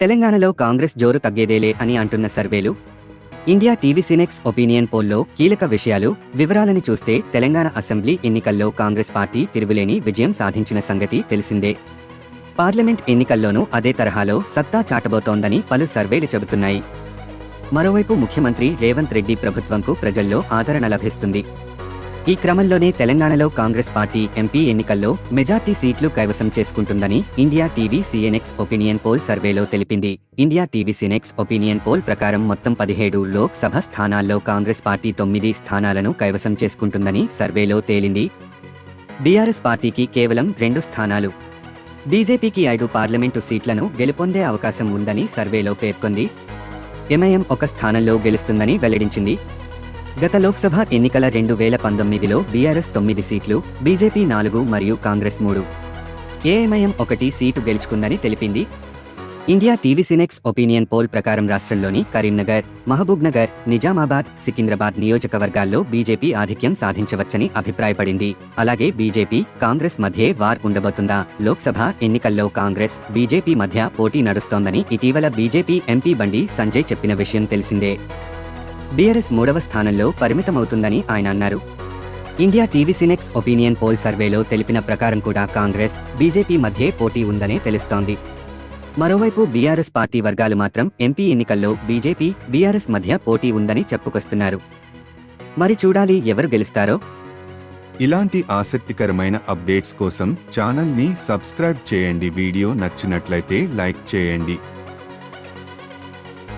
తెలంగాణలో కాంగ్రెస్ జోరు తగ్గేదేలే అని అంటున్న సర్వేలు ఇండియా టీవీ సినెక్స్ ఒపీనియన్ పోల్లో కీలక విషయాలు వివరాలని చూస్తే తెలంగాణ అసెంబ్లీ ఎన్నికల్లో కాంగ్రెస్ పార్టీ తిరుగులేని విజయం సాధించిన సంగతి తెలిసిందే. పార్లమెంట్ ఎన్నికల్లోనూ అదే తరహాలో సత్తా చాటబోతోందని పలు సర్వేలు చెబుతున్నాయి. మరోవైపు ముఖ్యమంత్రి రేవంత్ రెడ్డి ప్రభుత్వంకు ప్రజల్లో ఆదరణ లభిస్తుంది. ఈ క్రమంలోనే తెలంగాణలో కాంగ్రెస్ పార్టీ ఎంపీ ఎన్నికల్లో మెజార్టీ సీట్లు కైవసం చేసుకుంటుందని India TV CNX opinion poll సర్వేలో తెలిపింది. India TV CNX opinion poll ప్రకారం మొత్తం పదిహేడు లోక్సభ స్థానాల్లో కాంగ్రెస్ పార్టీ తొమ్మిది స్థానాలను కైవసం చేసుకుంటుందని సర్వేలో తేలింది. బీఆర్ఎస్ పార్టీకి కేవలం రెండు స్థానాలు. బీజేపీకి ఐదు పార్లమెంటు సీట్లను గెలుపొందే అవకాశం ఉందని సర్వేలో పేర్కొంది. ఎంఐఎం ఒక స్థానంలో గెలుస్తుందని వెల్లడించింది. గత లోక్సభ ఎన్నికల రెండు వేల పంతొమ్మిదిలో బీఆర్ఎస్ తొమ్మిది సీట్లు బీజేపీ నాలుగు మరియు కాంగ్రెస్ మూడు. ఏఎంఐఎం ఒకటి సీటు గెలుచుకుందని తెలిపింది. India TV CNX opinion poll ప్రకారం రాష్ట్రంలోని కరీంనగర్ మహబూబ్నగర్ నిజామాబాద్ సికింద్రాబాద్ నియోజకవర్గాల్లో బీజేపీ ఆధిక్యం సాధించవచ్చని అభిప్రాయపడింది. అలాగే బీజేపీ కాంగ్రెస్ మధ్యే వార్ ఉండబోతుందా? లోక్సభ ఎన్నికల్లో కాంగ్రెస్ బీజేపీ మధ్య పోటీ నడుస్తోందని ఇటీవల బీజేపీ ఎంపీ బండి సంజయ్ చెప్పిన విషయం తెలిసిందే. బీఆర్ఎస్ మూడవ స్థానంలో పరిమితమవుతుందని ఆయన అన్నారు. India TV CNX opinion poll సర్వేలో తెలిపిన ప్రకారం కూడా కాంగ్రెస్ బీజేపీ మధ్యే పోటీ ఉందనే తెలుస్తోంది. మరోవైపు బీఆర్ఎస్ పార్టీ వర్గాలు మాత్రం ఎంపీ ఎన్నికల్లో బీజేపీ బీఆర్ఎస్ మధ్య పోటీ ఉందని చెప్పుకొస్తున్నారు. మరి చూడాలి ఎవరు గెలుస్తారో? ఇలాంటి ఆసక్తికరమైన అప్డేట్స్ కోసం ఛానల్ని సబ్స్క్రైబ్ చేయండి. వీడియో నచ్చినట్లయితే లైక్ చేయండి.